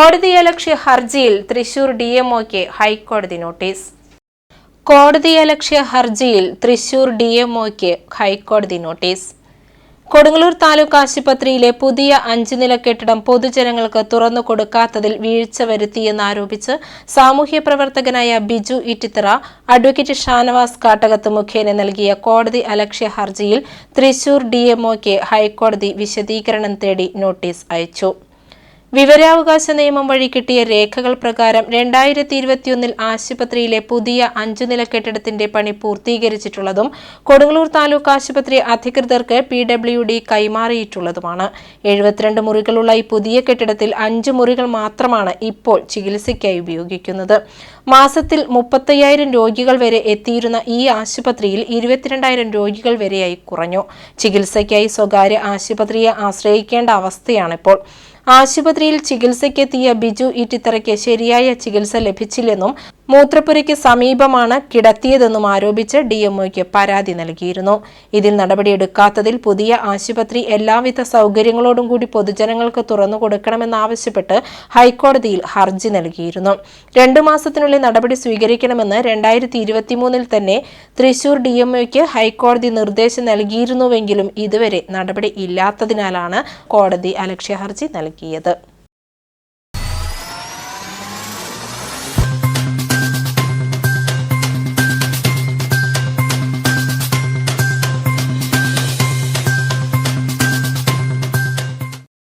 കോടതിയലക്ഷ്യ ഹർജിയിൽ തൃശൂർ ഡി എംഒക്ക് ഹൈക്കോടതി നോട്ടീസ്. കോടതിയലക്ഷ്യ ഹർജിയിൽ തൃശൂർ ഡി എംഒക്ക് ഹൈക്കോടതി നോട്ടീസ്. കൊടുങ്ങല്ലൂർ താലൂക്ക് ആശുപത്രിയിലെ പുതിയ അഞ്ചു നില കെട്ടിടം പൊതുജനങ്ങൾക്ക് തുറന്നു കൊടുക്കാത്തതിൽ വീഴ്ച വരുത്തിയെന്നാരോപിച്ച് സാമൂഹ്യ പ്രവർത്തകനായ ബിജു ഇറ്റിത്തറ അഡ്വക്കേറ്റ് ഷാനവാസ് കാട്ടകത്ത് മുഖേന നൽകിയ കോടതി അലക്ഷ്യ ഹർജിയിൽ തൃശൂർ ഡിഎംഒക്ക് ഹൈക്കോടതി വിശദീകരണം തേടി നോട്ടീസ് അയച്ചു. വിവരാവകാശ നിയമം വഴി കിട്ടിയ രേഖകൾ പ്രകാരം രണ്ടായിരത്തി ഇരുപത്തിയൊന്നിൽ ആശുപത്രിയിലെ പുതിയ അഞ്ചു നില കെട്ടിടത്തിന്റെ പണി പൂർത്തീകരിച്ചിട്ടുള്ളതും കൊടുങ്ങല്ലൂർ താലൂക്ക് ആശുപത്രി അധികൃതർക്ക് പി ഡബ്ല്യു ഡി കൈമാറിയിട്ടുള്ളതുമാണ്. എഴുപത്തിരണ്ട് മുറികളുള്ള ഈ പുതിയ കെട്ടിടത്തിൽ അഞ്ച് മുറികൾ മാത്രമാണ് ഇപ്പോൾ ചികിത്സയ്ക്കായി ഉപയോഗിക്കുന്നത്. മാസത്തിൽ മുപ്പത്തയ്യായിരം രോഗികൾ വരെ എത്തിയിരുന്ന ഈ ആശുപത്രിയിൽ ഇരുപത്തിരണ്ടായിരം രോഗികൾ വരെയായി കുറഞ്ഞു. ചികിത്സയ്ക്കായി സ്വകാര്യ ആശുപത്രിയെ ആശ്രയിക്കേണ്ട അവസ്ഥയാണിപ്പോൾ. ആശുപത്രിയിൽ ചികിത്സയ്ക്കെത്തിയ ബിജു ഇറ്റിത്തറയ്ക്ക് ശരിയായ ചികിത്സ ലഭിച്ചില്ലെന്നും മൂത്രപ്പുരയ്ക്ക് സമീപമാണ് കിടത്തിയതെന്നും ആരോപിച്ച് ഡിഎംഒയ്ക്ക് പരാതി നൽകിയിരുന്നു. ഇതിൽ നടപടിയെടുക്കാത്തതിൽ പുതിയ ആശുപത്രി എല്ലാവിധ സൗകര്യങ്ങളോടും കൂടി പൊതുജനങ്ങൾക്ക് തുറന്നു കൊടുക്കണമെന്നാവശ്യപ്പെട്ട് ഹൈക്കോടതിയിൽ ഹർജി നൽകിയിരുന്നു. രണ്ടു മാസത്തിനുള്ളിൽ നടപടി സ്വീകരിക്കണമെന്ന് രണ്ടായിരത്തി ഇരുപത്തിമൂന്നിൽ തന്നെ തൃശൂർ ഡിഎംഒയ്ക്ക് ഹൈക്കോടതി നിർദ്ദേശം നൽകിയിരുന്നുവെങ്കിലും ഇതുവരെ നടപടി ഇല്ലാത്തതിനാലാണ് കോടതി അലക്ഷ്യ ഹർജി നൽകിയത്